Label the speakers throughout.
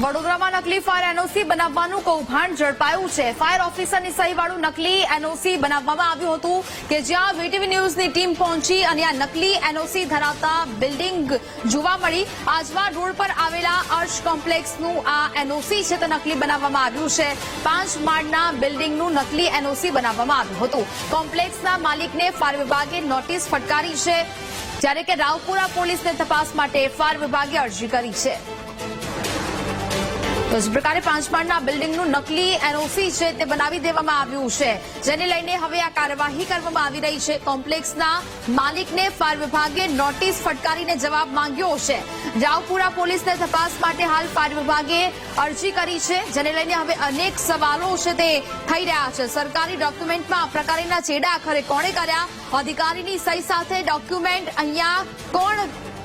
Speaker 1: વડોદરામાં નકલી fire NOC બનાવવાનું કૌભાંડ ઝડપાયું છે. ફાયર ઓફિસરની સહીવાળું નકલી એનઓસી બનાવવામાં આવ્યું હતું કે જ્યાં વીટીવી ન્યૂઝની ટીમ પહોંચી અને આ નકલી એનઓસી ધરાવતા બિલ્ડિંગ જોવા મળી. આજવા રોડ પર આવેલા અર્શ કોમ્પ્લેક્સનું આ એનઓસી છે તે નકલી બનાવવામાં આવ્યું છે. પાંચ માળના બિલ્ડિંગનું નકલી એનઓસી બનાવવામાં આવ્યું હતું. કોમ્પ્લેક્સના માલિકને ફાયર વિભાગે નોટિસ ફટકારી છે. જ્યારે કે રાવપુરા પોલીસને તપાસ માટે ફાયર વિભાગે અરજી કરી છે. તો જે પ્રકારે પાંચ બિલ્ડિંગનું નકલી એનઓસી છે તે બનાવી દેવામાં આવ્યું છે. જેને લઈને હવે આ કાર્યવાહી કરવામાં આવી રહી છે. કોમ્પ્લેક્સના માલિકને ફાયર વિભાગે નોટિસ ફટકારીને જવાબ માંગ્યો છે. રાવપુરા પોલીસને તપાસ માટે હાલ ફાયર વિભાગે અરજી કરી છે. જેને લઈને હવે અનેક સવાલો છે તે થઈ રહ્યા છે. સરકારી ડોક્યુમેન્ટમાં આ પ્રકારના ચેડા આખરે કોણે કર્યા? અધિકારીની સહી સાથે ડોક્યુમેન્ટ અહીંયા કોણ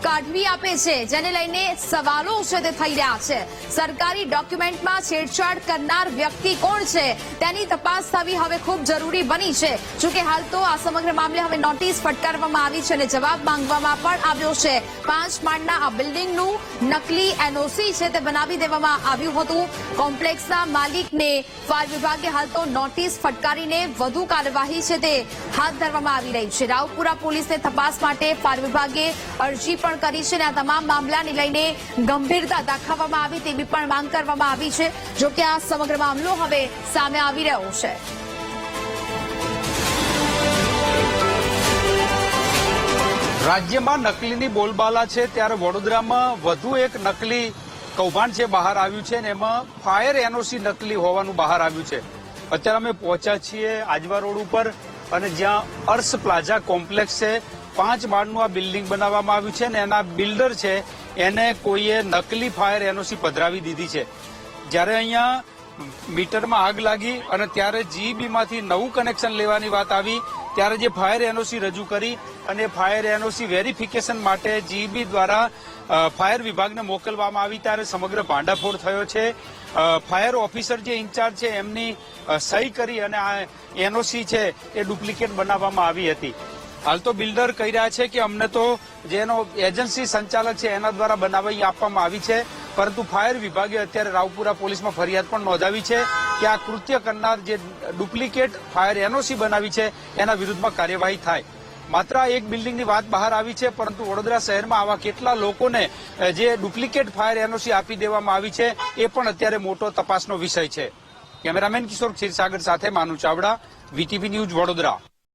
Speaker 1: કાઢવી આપે છે, જેને લઈને સવાલો છે તે થઈ રહ્યા છે. સરકારી ડોક્યુમેન્ટમાં છેડછાડ કરનાર વ્યક્તિ કોણ છે, તેની તપાસ થવી હવે ખૂબ જરૂરી બની છે. જોકે હાલ તો આ સમગ્ર મામલે હવે નોટિસ ફટકારવામાં આવી છે અને જવાબ માંગવામાં પણ આવ્યો છે. પાંચ માળના આ બિલ્ડિંગનું નકલી એનઓસી છે તે બનાવી દેવામાં આવ્યું હતું. કોમ્પ્લેક્સના માલિકને ફાયર વિભાગે હાલ તો નોટિસ ફટકારીને વધુ કાર્યવાહી છે તે હાથ ધરવામાં આવી રહી છે. રાવપુરા પોલીસને તપાસ માટે ફાયર વિભાગે અરજી પણ કરી છે અને આ તમામ મામલાને લઈને ગંભીરતા દાખવવામાં આવી તેવી પણ માંગ કરવામાં આવી છે જોકે આ સમગ્ર મામલો હવે સામે આવી રહ્યો છે.
Speaker 2: રાજ્યમાં નકલીની બોલબાલા છે, ત્યારે વડોદરામાં વધુ એક નકલી કૌભાંડ છે બહાર આવ્યું છે ને એમાં ફાયર એનઓસી નકલી હોવાનું બહાર આવ્યું છે. અત્યારે અમે પહોંચ્યા છીએ આજવા રોડ ઉપર અને જ્યાં અર્સ પ્લાઝા કોમ્પ્લેક્સ છે પાંચ માળનું આ બિલ્ડિંગ બનાવવામાં આવ્યું છે ને એના બિલ્ડર છે, એને કોઈએ નકલી ફાયર એનઓસી પધરાવી દીધી છે. જ્યારે અહીંયા મીટરમાં આગ લાગી અને ત્યારે જીઈબીમાંથી નવું કનેક્શન લેવાની વાત આવી, ત્યારે જે ફાયર એનઓસી રજૂ કરી અને ફાયર એનઓસી વેરિફિકેશન માટે જીઈબી દ્વારા ફાયર વિભાગને મોકલવામાં આવી, ત્યારે સમગ્ર ભાંડાફોડ થયો છે. ફાયર ઓફિસર જે ઇન્ચાર્જ છે, એમની સહી કરી અને આ એનઓસી છે, એ ડુપ્લિકેટ બનાવવામાં આવી હતી. હાલ તો બિલ્ડર કહી રહ્યા છે કે અમને તો જેનો એજન્સી સંચાલક છે એના દ્વારા બનાવી આપવામાં આવી છે. પરંતુ ફાયર વિભાગે અત્યારે રાવપુરા પોલીસમાં ફરિયાદ પણ નોંધાવી છે કે આ કૃત્ય કરનાર જે ડુપ્લિકેટ ફાયર એનઓસી બનાવી છે, એના વિરુદ્ધમાં કાર્યવાહી થાય. માત્ર એક બિલ્ડિંગની વાત બહાર આવી છે, પરંતુ વડોદરા શહેરમાં આવા કેટલા લોકોને જે ડુપ્લિકેટ ફાયર એનઓસી આપી દેવામાં આવી છે, એ પણ અત્યારે મોટો તપાસનો વિષય છે. કેમેરામેન કિશોર ક્ષીરસાગર સાથે માનુ ચાવડા, વીટીવી ન્યૂઝ વડોદરા.